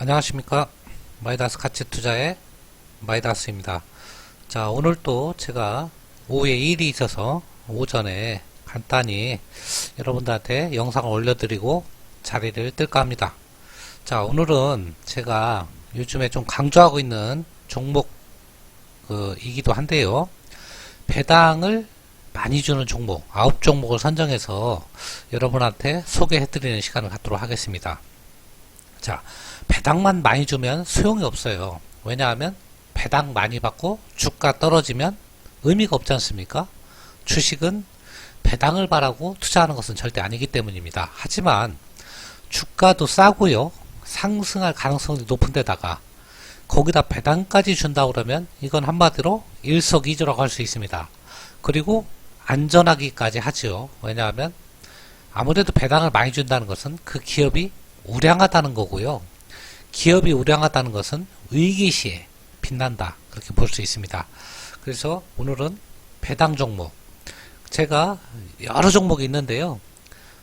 안녕하십니까? 마이다스 가치 투자의 마이다스입니다. 자 오늘 또 제가 오후에 일이 있어서 오전에 간단히 여러분들한테 영상을 올려드리고 자리를 뜰까 합니다. 자 오늘은 제가 요즘에 좀 강조하고 있는 종목 그 이기도 한데요. 배당을 많이 주는 종목 아홉 종목을 선정해서 여러분한테 소개해 드리는 시간을 갖도록 하겠습니다 자 배당만 많이 주면 소용이 없어요. 왜냐하면 배당 많이 받고 주가 떨어지면 의미가 없지 않습니까? 주식은 배당을 바라고 투자하는 것은 절대 아니기 때문입니다. 하지만 주가도 싸고요. 상승할 가능성이 높은 데다가 거기다 배당까지 준다 그러면 이건 한마디로 일석이조라고 할 수 있습니다. 그리고 안전하기까지 하지요. 왜냐하면 아무래도 배당을 많이 준다는 것은 그 기업이 우량하다는 거고요. 기업이 우량하다는 것은 위기 시에 빛난다. 그렇게 볼 수 있습니다. 그래서 오늘은 배당 종목. 제가 여러 종목이 있는데요.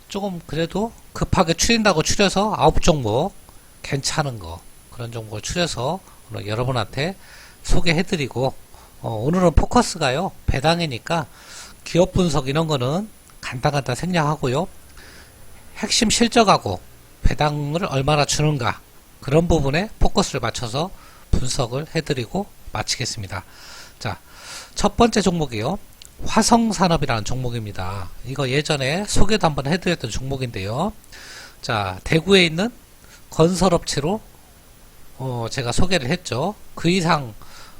조금 그래도 급하게 추린다고 추려서 아홉 종목 괜찮은 거 그런 종목을 추려서 여러분한테 소개해드리고 어, 오늘은 포커스가요 배당이니까 기업 분석 이런 거는 간단간단 생략하고요 핵심 실적하고 배당을 얼마나 주는가 그런 부분에 포커스를 맞춰서 분석을 해드리고 마치겠습니다. 자, 첫 번째 종목이요. 화성산업이라는 종목입니다. 이거 예전에 소개도 한번 해드렸던 종목인데요. 자, 대구에 있는 건설업체로 어, 제가 소개를 했죠. 그 이상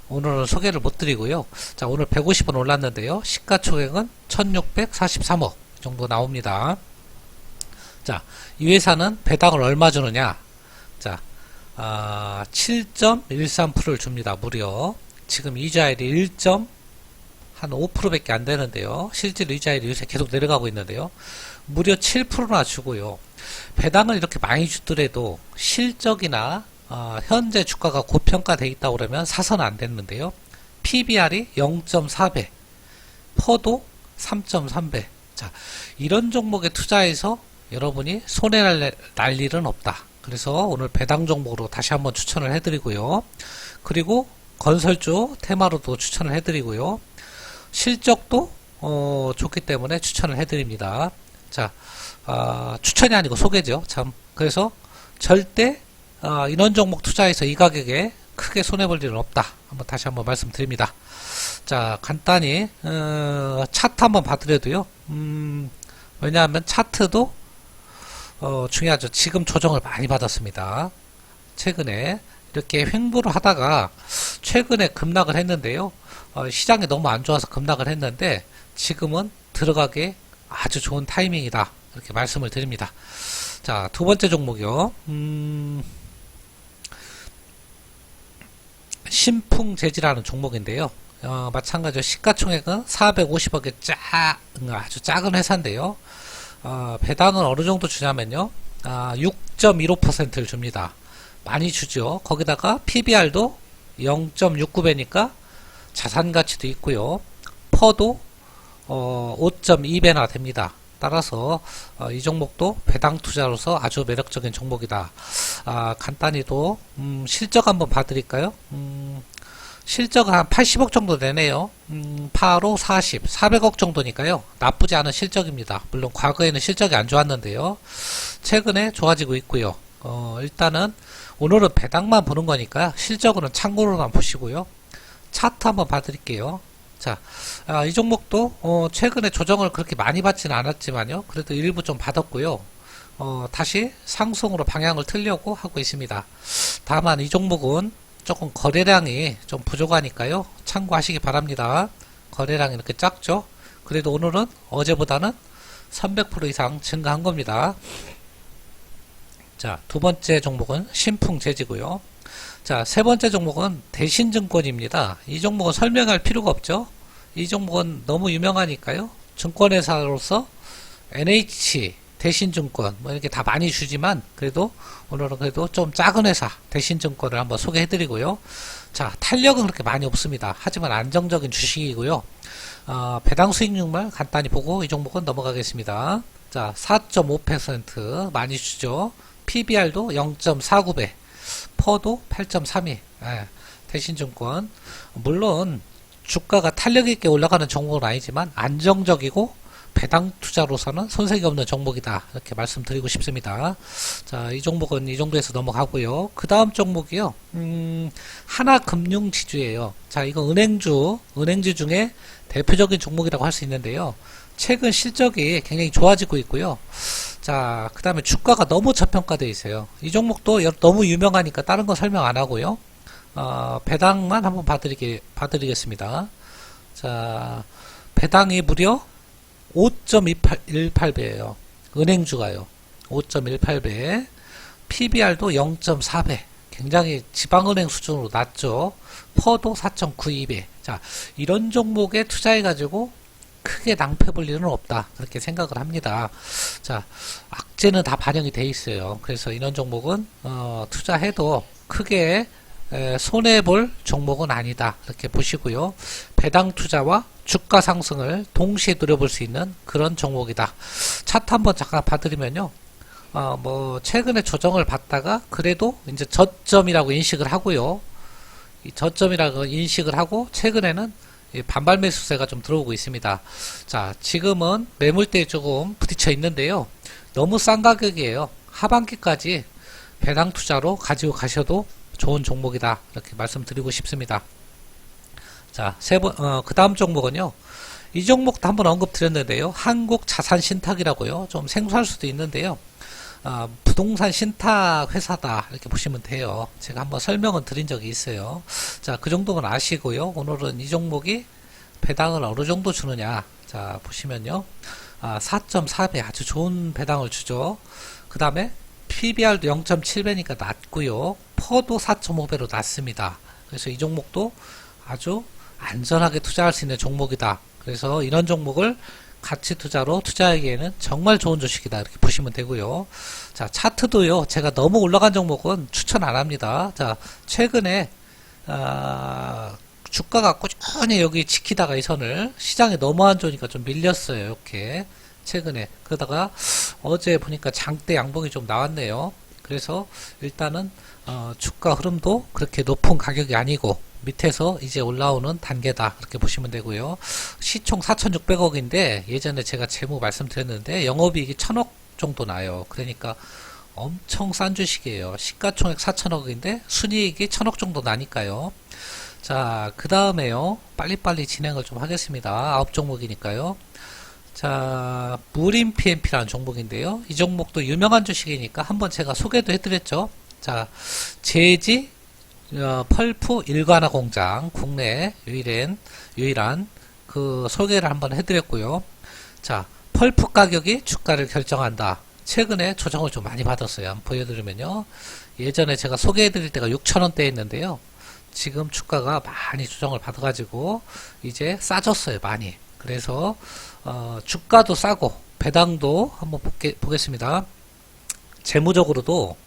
오늘은 소개를 못 드리고요. 자, 오늘 150원 올랐는데요. 시가총액은 1643억 정도 나옵니다. 자, 이 회사는 배당을 얼마 주느냐? 자, 아, 7.13%를 줍니다. 무려. 지금 이자율이 1점 한 5%밖에 안 되는데요. 실제로 이자율이 요새 계속 내려가고 있는데요. 무려 7%나 주고요. 배당을 이렇게 많이 주더라도 실적이나 어, 현재 주가가 고평가돼 있다 그러면 사서는 안 됐는데요. PBR이 0.4배, 퍼도 3.3배. 자, 이런 종목에 투자해서 여러분이 손해날 날 일은 없다. 그래서 오늘 배당 종목으로 다시 한번 추천을 해드리고요. 그리고 건설주 테마로도 추천을 해드리고요. 실적도 어, 좋기 때문에 추천을 해드립니다. 자, 아, 추천이 아니고 소개죠. 참 그래서 절대 아, 이런 종목 투자해서 이 가격에 크게 손해볼 일은 없다. 한번 다시 한번 말씀드립니다. 자, 간단히 어, 차트 한번 봐드려도요. 음, 왜냐하면 차트도 어, 중요하죠. 지금 조정을 많이 받았습니다. 최근에 이렇게 횡보를 하다가 최근에 급락을 했는데요. 어, 시장이 너무 안 좋아서 급락을 했는데 지금은 들어가기 아주 좋은 타이밍이다. 이렇게 말씀을 드립니다. 자, 두 번째 종목이요. 음, 신풍재지라는 종목인데요. 어, 마찬가지로 시가총액은 450억의 작, 아주 작은 회사인데요. 어, 배당은 어느 정도 주냐면요. 아, 6.15%를 줍니다. 많이 주죠. 거기다가 PBR도 0.69배니까 자산 가치도 있고요. 퍼도 어, 5.2배나 됩니다. 따라서 어, 이 종목도 배당 투자로서 아주 매력적인 종목이다. 아, 간단히도 음, 실적 한번 봐드릴까요? 음, 실적 한 80억 정도 되네요. 음, 파로 40, 400억 정도니까요. 나쁘지 않은 실적입니다. 물론 과거에는 실적이 안 좋았는데요. 최근에 좋아지고 있고요. 어, 일단은 오늘은 배당만 보는 거니까 실적으로는 참고로만 보시고요. 차트 한번 봐드릴게요. 자, 아, 이 종목도 어, 최근에 조정을 그렇게 많이 받지는 않았지만요. 그래도 일부 좀 받았고요. 어, 다시 상승으로 방향을 틀려고 하고 있습니다. 다만 이 종목은 조금 거래량이 좀 부족하니까요. 참고하시기 바랍니다. 거래량이 이렇게 작죠? 그래도 오늘은 어제보다는 300% 이상 증가한 겁니다. 자, 두 번째 종목은 신풍재지고요. 자, 세 번째 종목은 대신증권입니다. 이 종목은 설명할 필요가 없죠? 이 종목은 너무 유명하니까요. 증권회사로서 NH, 대신증권, 뭐 이렇게 다 많이 주지만, 그래도 오늘은 그래도 좀 작은 회사, 대신증권을 한번 소개해드리고요. 자, 탄력은 그렇게 많이 없습니다. 하지만 안정적인 주식이고요. 어, 배당 수익률만 간단히 보고 이 종목은 넘어가겠습니다. 자, 4.5% 많이 주죠. PBR도 0.49배. 퍼도 8.32. 예, 대신증권. 물론 주가가 탄력 있게 올라가는 종목은 아니지만 안정적이고 배당 투자로서는 손색이 없는 종목이다. 이렇게 말씀드리고 싶습니다. 자, 이 종목은 이 정도에서 넘어가고요. 그 다음 종목이요. 음, 하나금융지주예요. 자, 이거 은행주, 은행주 중에 대표적인 종목이라고 할 수 있는데요. 최근 실적이 굉장히 좋아지고 있고요. 자, 그 다음에 주가가 너무 저평가되어 있어요. 이 종목도 여- 너무 유명하니까 다른 거 설명 안 하고요. 어, 배당만 한번 봐드리게, 봐드리겠습니다. 자, 배당이 무려 5.18배예요. 은행주가요. 5.18배. PBR도 0.4배. 굉장히 지방은행 수준으로 낮죠. 퍼도 4.92배. 자, 이런 종목에 투자해가지고 크게 낭패 볼 일은 없다. 그렇게 생각을 합니다. 자, 악재는 다 반영이 돼 있어요. 그래서 이런 종목은, 어, 투자해도 크게 에, 손해볼 종목은 아니다. 이렇게 보시고요. 배당 투자와 주가 상승을 동시에 누려볼 수 있는 그런 종목이다. 차트 한번 잠깐 봐드리면요. 어, 뭐, 최근에 조정을 받다가 그래도 이제 저점이라고 인식을 하고요. 이 저점이라고 인식을 하고 최근에는 이 반발 매수세가 좀 들어오고 있습니다. 자, 지금은 매물대에 조금 부딪혀 있는데요. 너무 싼 가격이에요. 하반기까지 배당 투자로 가지고 가셔도 좋은 종목이다. 이렇게 말씀드리고 싶습니다. 자, 세 번, 어, 그 다음 종목은요. 이 종목도 한번 언급드렸는데요. 한국 자산 신탁이라고요. 좀 생소할 수도 있는데요. 아, 부동산 신탁 회사다. 이렇게 보시면 돼요. 제가 한번 설명은 드린 적이 있어요. 자, 그 정도는 아시고요. 오늘은 이 종목이 배당을 어느 정도 주느냐. 자, 보시면요. 아, 4.4배 아주 좋은 배당을 주죠. 그 다음에 PBR도 0.7배니까 낮고요. 퍼도 4.5배로 낮습니다. 그래서 이 종목도 아주 안전하게 투자할 수 있는 종목이다. 그래서 이런 종목을 가치 투자로 투자하기에는 정말 좋은 주식이다. 이렇게 보시면 되고요. 자, 차트도요. 제가 너무 올라간 종목은 추천 안 합니다. 자, 최근에 아, 주가가 꾸준히 여기 지키다가 이 선을 시장에 안 좋으니까 좀 밀렸어요. 이렇게 최근에 그러다가 어제 보니까 장대 양봉이 좀 나왔네요. 그래서 일단은 어, 주가 흐름도 그렇게 높은 가격이 아니고 밑에서 이제 올라오는 단계다 이렇게 보시면 되고요. 시총 4,600억인데 예전에 제가 재무 말씀드렸는데 영업이익이 1,000억 정도 나요. 그러니까 엄청 싼 주식이에요. 시가총액 4천억인데 순이익이 1,000억 정도 나니까요. 자, 그 다음에요. 빨리빨리 진행을 좀 하겠습니다. 아홉 종목이니까요. 자, 무림 PMP라는 종목인데요. 이 종목도 유명한 주식이니까 한번 제가 소개도 해드렸죠. 자, 제지 어, 펄프 일관화 공장 국내 유일한 유일한 그 소개를 한번 해드렸고요. 자, 펄프 가격이 주가를 결정한다. 최근에 조정을 좀 많이 받았어요. 한번 보여드리면요. 예전에 제가 소개해드릴 때가 6천원대였는데요. 지금 주가가 많이 조정을 받아가지고 이제 싸졌어요. 많이. 그래서 어, 주가도 싸고 배당도 한번 보게, 보겠습니다. 재무적으로도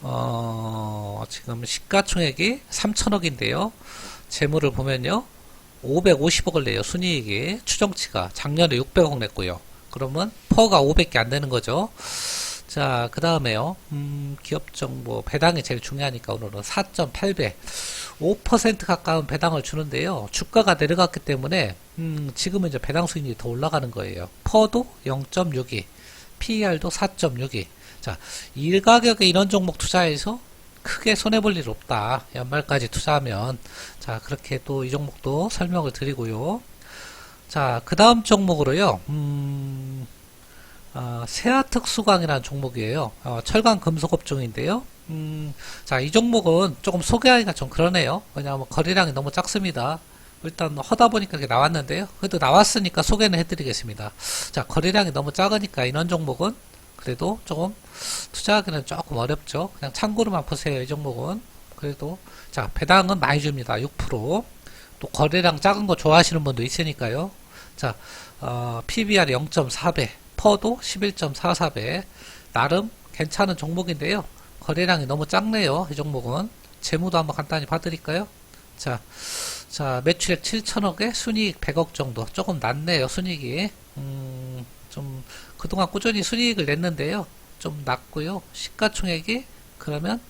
어, 지금 시가총액이 3천억인데요. 재무를 보면요. 550억을 내요. 순이익이 추정치가 작년에 600억 냈고요. 그러면 퍼가 500개 안 되는 거죠. 자, 그 다음에요. 음, 기업 정보 배당이 제일 중요하니까 오늘은 4.8배, 5% 가까운 배당을 주는데요. 주가가 내려갔기 때문에 음, 지금은 이제 배당 수익률이 더 올라가는 거예요. 퍼도 0.62, PER도 4.62. 자, 일가격에 이런 종목 투자해서 크게 손해볼 일 없다. 연말까지 투자하면. 자, 그렇게 또 이 종목도 설명을 드리고요. 자, 그 다음 종목으로요. 음, 어, 세아특수광이라는 종목이에요. 어, 철강 금속 업종인데요. 음, 자, 이 종목은 조금 소개하기가 좀 그러네요. 왜냐하면 거래량이 너무 작습니다. 일단 하다 보니까 이렇게 나왔는데요. 그래도 나왔으니까 소개는 해드리겠습니다. 자, 거래량이 너무 작으니까 이런 종목은 그래도 조금 투자하기는 조금 어렵죠. 그냥 참고로만 보세요. 이 종목은 그래도 자 배당은 많이 줍니다. 6%. 또 거래량 작은 거 좋아하시는 분도 있으니까요. 자 어, PBR 0.4배, 퍼도 11.44배. 나름 괜찮은 종목인데요. 거래량이 너무 작네요. 이 종목은 재무도 한번 간단히 봐드릴까요? 자, 자 매출액 7천억에 순이익 100억 정도 조금 낮네요. 순이익이 음, 좀 그동안 꾸준히 순이익을 냈는데요. 좀 낮고요. 시가총액이 그러면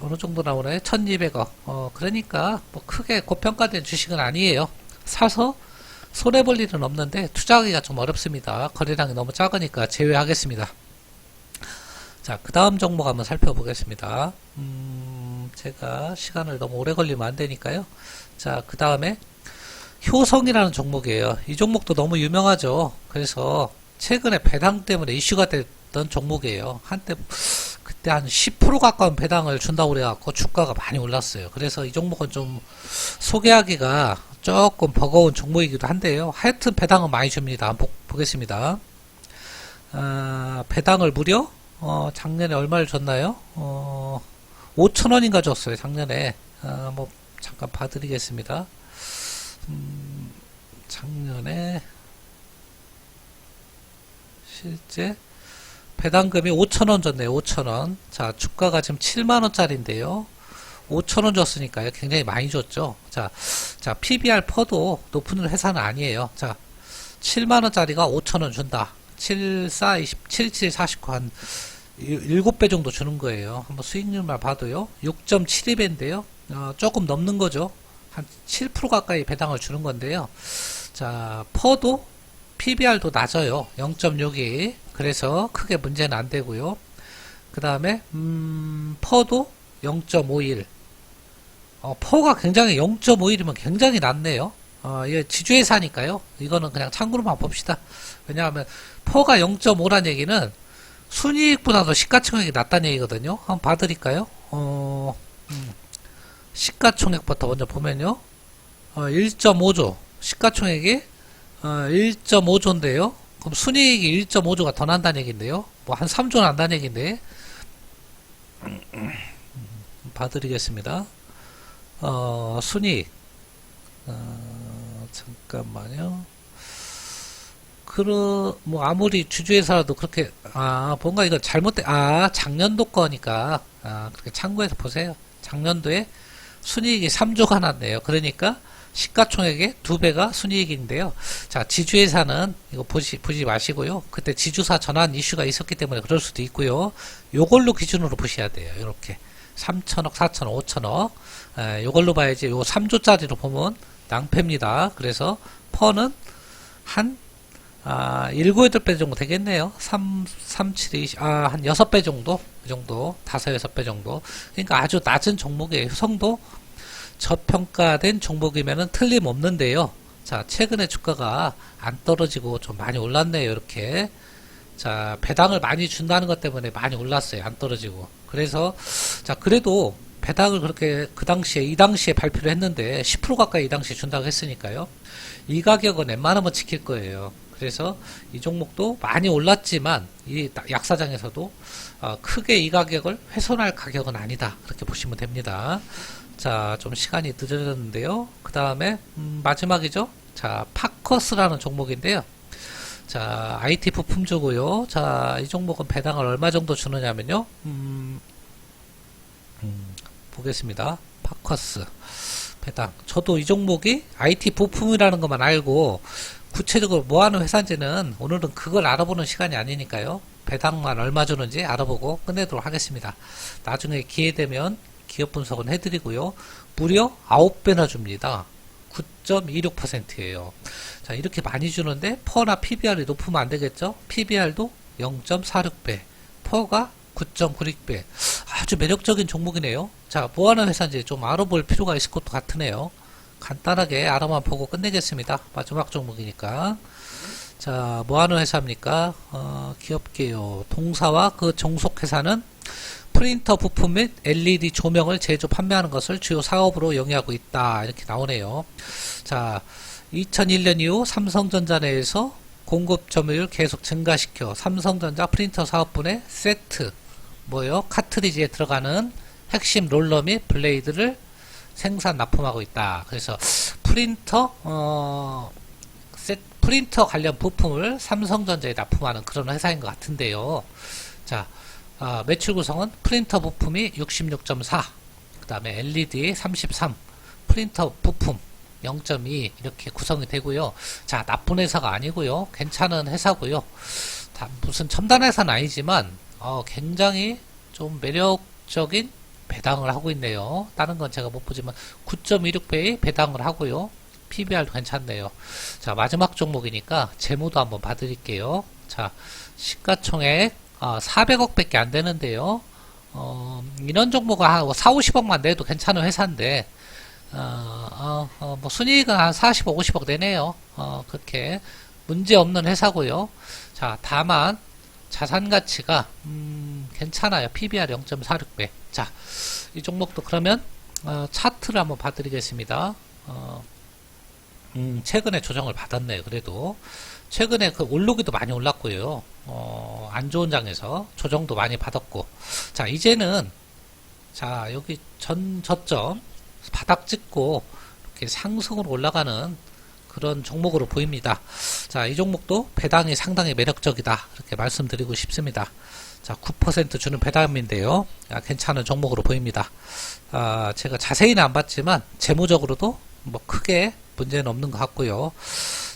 어느 정도 나오나요? 1200억. 어, 그러니까 뭐 크게 고평가된 주식은 아니에요. 사서 손해볼 일은 없는데 투자하기가 좀 어렵습니다. 거래량이 너무 작으니까 제외하겠습니다. 자, 그 다음 종목 한번 살펴보겠습니다. 음, 제가 시간을 너무 오래 걸리면 안 되니까요. 자, 그 다음에 효성이라는 종목이에요. 이 종목도 너무 유명하죠. 그래서 최근에 배당 때문에 이슈가 됐던 종목이에요. 한때 그때 한 10% 가까운 배당을 준다고 그래갖고 주가가 많이 올랐어요. 그래서 이 종목은 좀 소개하기가 조금 버거운 종목이기도 한데요. 하여튼 배당은 많이 줍니다. 한번 보, 보겠습니다. 아, 배당을 무려 어, 작년에 얼마를 줬나요? 어, 5천원인가 줬어요. 작년에. 아, 뭐 잠깐 봐드리겠습니다. 음, 작년에 실제 배당금이 5천원 줬네요. 5천원. 자, 주가가 지금 7만원짜리인데요. 5천원 줬으니까요. 굉장히 많이 줬죠. 자, 자, PBR 퍼도 높은 회사는 아니에요. 자, 7만원짜리가 5천원 준다. 7, 4, 20, 7, 7, 49, 한 7배 정도 주는 거예요. 한번 수익률만 봐도요. 6.72배인데요. 어, 조금 넘는 거죠. 한 7% 가까이 배당을 주는 건데요. 자, 퍼도 PBR도 낮아요. 0.62. 그래서 크게 문제는 안 되고요. 그 다음에 음, 퍼도 0.51. 어, 퍼가 굉장히 0.51이면 굉장히 낮네요. 어, 이게 지주회사니까요. 이거는 그냥 참고로만 봅시다. 왜냐하면 퍼가 0.5란 얘기는 순이익보다도 시가총액이 낮다는 얘기거든요. 한번 봐드릴까요? 어, 음, 시가총액부터 먼저 보면요. 어, 1.5조. 시가총액이 어, 1.5조인데요. 그럼 순이익이 1.5조가 더 난다는 얘기인데요. 뭐 한 3조 난다는 얘기인데. 봐드리겠습니다. 어, 순이익. 어, 잠깐만요. 그러, 뭐, 아무리 주주회사라도 그렇게, 아, 뭔가 이거 잘못돼, 아, 작년도 거니까, 아, 그렇게 참고해서 보세요. 작년도에 순이익이 3조가 났네요. 그러니까, 시가총액의 두 배가 순이익인데요. 자, 지주회사는 이거 보시, 보지 마시고요. 그때 지주사 전환 이슈가 있었기 때문에 그럴 수도 있고요. 요걸로 기준으로 보셔야 돼요. 이렇게. 3천억, 4천억, 5천억. 에, 요걸로 봐야지. 요 3조짜리로 보면 낭패입니다. 그래서 퍼는 한 아, 7, 8배 정도 되겠네요. 3, 3, 7, 20, 아, 한 6배 정도? 그 정도. 5, 6배 정도. 그러니까 아주 낮은 종목이에요. 효성도 저평가된 종목이면은 틀림없는데요. 자, 최근에 주가가 안 떨어지고 좀 많이 올랐네요. 이렇게. 자, 배당을 많이 준다는 것 때문에 많이 올랐어요. 안 떨어지고. 그래서, 자, 그래도 배당을 그렇게 그 당시에, 이 당시에 발표를 했는데 10% 가까이 이 당시에 준다고 했으니까요. 이 가격은 웬만하면 지킬 거예요. 그래서 이 종목도 많이 올랐지만 이 약사장에서도 어, 크게 이 가격을 훼손할 가격은 아니다. 그렇게 보시면 됩니다. 자, 좀 시간이 늦어졌는데요. 그 다음에 음, 마지막이죠. 자, 파커스라는 종목인데요. 자, IT 부품주고요. 자, 이 종목은 배당을 얼마 정도 주느냐면요. 음, 음, 보겠습니다. 파커스 배당. 저도 이 종목이 IT 부품이라는 것만 알고 구체적으로 뭐 하는 회사인지는 오늘은 그걸 알아보는 시간이 아니니까요. 배당만 얼마 주는지 알아보고 끝내도록 하겠습니다. 나중에 기회 되면 기업 분석은 해드리고요. 무려 9배나 줍니다. 9.26%예요. 자, 이렇게 많이 주는데 퍼나 PBR이 높으면 안 되겠죠? PBR도 0.46배, 퍼가 9.96배. 아주 매력적인 종목이네요. 자, 뭐 하는 회사인지 좀 알아볼 필요가 있을 것도 같으네요. 간단하게 알아만 보고 끝내겠습니다. 마지막 종목이니까. 자, 뭐 하는 회사입니까? 어, 기업계요. 동사와 그 종속회사는 프린터 부품 및 LED 조명을 제조 판매하는 것을 주요 사업으로 영위하고 있다. 이렇게 나오네요. 자, 2001년 이후 삼성전자 내에서 공급 점유율 계속 증가시켜 삼성전자 프린터 사업분의 세트, 뭐요? 카트리지에 들어가는 핵심 롤러 및 블레이드를 생산 납품하고 있다. 그래서 프린터 어 세, 프린터 관련 부품을 삼성전자에 납품하는 그런 회사인 것 같은데요. 자, 어, 매출 구성은 프린터 부품이 66.4, 그 다음에 LED 33, 프린터 부품 0.2 이렇게 구성이 되고요. 자, 나쁜 회사가 아니고요. 괜찮은 회사고요. 다 무슨 첨단 회사는 아니지만 어, 굉장히 좀 매력적인 배당을 하고 있네요. 다른 건 제가 못 보지만 9.26배의 배당을 하고요. PBR도 괜찮네요. 자, 마지막 종목이니까 재무도 한번 봐드릴게요. 자, 시가총액 400억 밖에 안 되는데요. 어, 이런 종목을 한 4, 50억만 내도 괜찮은 회사인데, 어, 어, 어, 뭐 순이익은 한 40억, 50억 내네요. 어, 그렇게 문제 없는 회사고요. 자, 다만 자산 가치가 음, 괜찮아요. PBR 0.46배. 자, 이 종목도 그러면 어, 차트를 한번 봐드리겠습니다. 어, 음, 최근에 조정을 받았네요. 그래도 최근에 그 올르기도 많이 올랐고요. 어, 안 좋은 장에서 조정도 많이 받았고, 자 이제는 자 여기 전 저점 바닥 찍고 이렇게 상승으로 올라가는 그런 종목으로 보입니다. 자, 이 종목도 배당이 상당히 매력적이다. 이렇게 말씀드리고 싶습니다. 자, 9% 주는 배당인데요. 아, 괜찮은 종목으로 보입니다. 아, 제가 자세히는 안 봤지만 재무적으로도 뭐 크게 문제는 없는 것 같고요.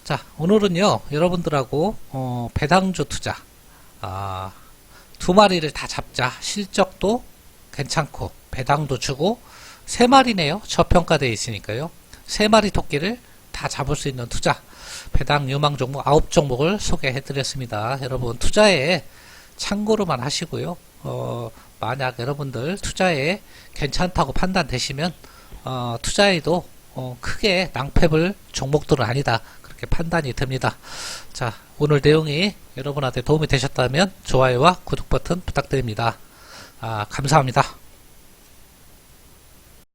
자, 오늘은요, 여러분들하고 어, 배당주 투자 아, 두 마리를 다 잡자. 실적도 괜찮고 배당도 주고 세 마리네요. 저평가되어 있으니까요. 세 마리 토끼를 다 잡을 수 있는 투자 배당 유망 종목 아홉 종목을 소개해 드렸습니다. 여러분 투자에 참고로만 하시고요. 어, 만약 여러분들 투자에 괜찮다고 판단되시면 어, 투자에도 어, 크게 낭패볼 종목들은 아니다. 그렇게 판단이 듭니다. 자, 오늘 내용이 여러분한테 도움이 되셨다면 좋아요와 구독 버튼 부탁드립니다. 아, 감사합니다.